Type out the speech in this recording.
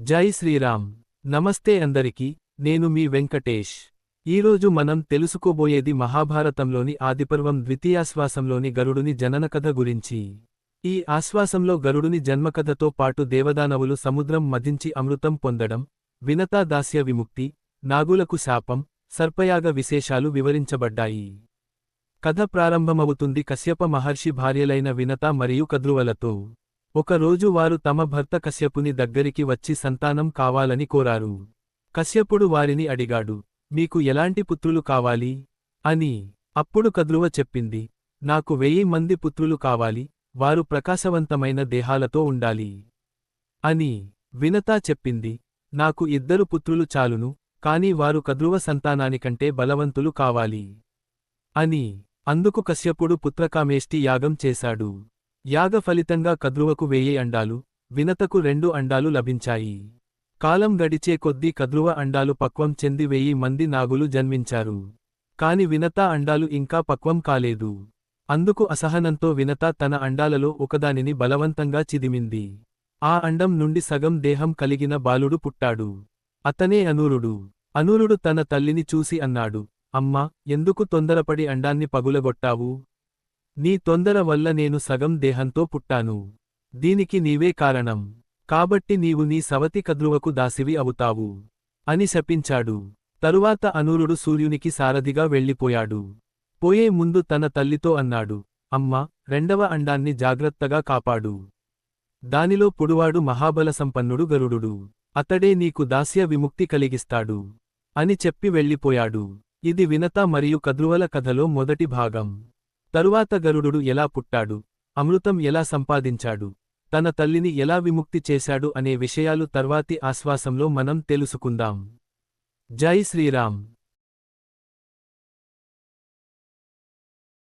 జై శ్రీరామ్. నమస్తే అందరికీ నేను మీ వెంకటేష్. ఈరోజు మనం తెలుసుకోబోయేది మహాభారతంలోని ఆదిపర్వం ద్వితీయాశ్వాసంలోని గరుడుని జనన కథ గురించి. ఈ ఆశ్వాసంలో గరుడుని జన్మకథతో పాటు దేవదానవులు సముద్రం మదించి అమృతం పొందడం వినతా దాస్య విముక్తి నాగులకు శాపం సర్పయాగ విశేషాలు వివరించబడ్డాయి. కథ ప్రారంభమవుతుంది కశ్యప మహర్షి భార్యలైన వినత మరియు కద్రువలతో. ఒకరోజు వారు తమ భర్త కశ్యపుని దగ్గరికి వచ్చి సంతానం కావాలని కోరారు. కశ్యపుడు వారిని అడిగాడు మీకు ఎలాంటి పుత్రులు కావాలి? అని. అప్పుడు కద్రువ చెప్పింది నాకు వెయ్యి మంది పుత్రులు కావాలి వారు ప్రకాశవంతమైన దేహాలతో ఉండాలి. అని. వినతా చెప్పింది నాకు ఇద్దరు పుత్రులు చాలును కాని వారు కద్రువ సంతానానికంటే బలవంతులు కావాలి. అని. అందుకు కశ్యపుడు పుత్రకామేష్టి యాగం చేశాడు. యాగ ఫలితంగా కద్రువకు వేయి అండాలు వినతకు రెండు అండాలు లభించాయి. కాలం గడిచే కొద్దీ కద్రువ అండాలు పక్వం చెంది వెయ్యి మంది నాగులు జన్మించారు. కాని వినత అండాలు ఇంకా పక్వం కాలేదు. అందుకు అసహనంతో వినత తన అండాలలో ఒకదానిని బలవంతంగా చిదిమింది. ఆ అండం నుండి సగం దేహం కలిగిన బాలుడు పుట్టాడు. అతనే అనూరుడు. అనూరుడు తన తల్లిని చూసి అన్నాడు అమ్మా ఎందుకు తొందరపడి అండాన్ని పగులగొట్టావు? నీ తొందర వల్ల నేను సగం దేహంతో పుట్టాను. దీనికి నీవే కారణం. కాబట్టి నీవు నీ సవతి కద్రువకు దాసివి అవుతావు. అని శపించాడు. తరువాత అనూరుడు సూర్యునికి సారథిగా వెళ్ళిపోయాడు. పోయే ముందు తన తల్లితో అన్నాడు అమ్మా రెండవ అండాన్ని జాగ్రత్తగా కాపాడు. దానిలో పొడువాడు మహాబలసంపన్నుడు గరుడు అతడే నీకు దాస్య విముక్తి కలిగిస్తాడు అని చెప్పి వెళ్ళిపోయాడు. ఇది వినత మరియు కద్రువల కథలో మొదటి భాగం. తరువాత గరుడు ఎలా పుట్టాడు? అమృతం ఎలా సంపాదించాడు? తన తల్లిని ఎలా విముక్తి చేశాడు? అనే విషయాలు తర్వాతి ఆశ్వాసంలో మనం తెలుసుకుందాం. జై శ్రీరామ్.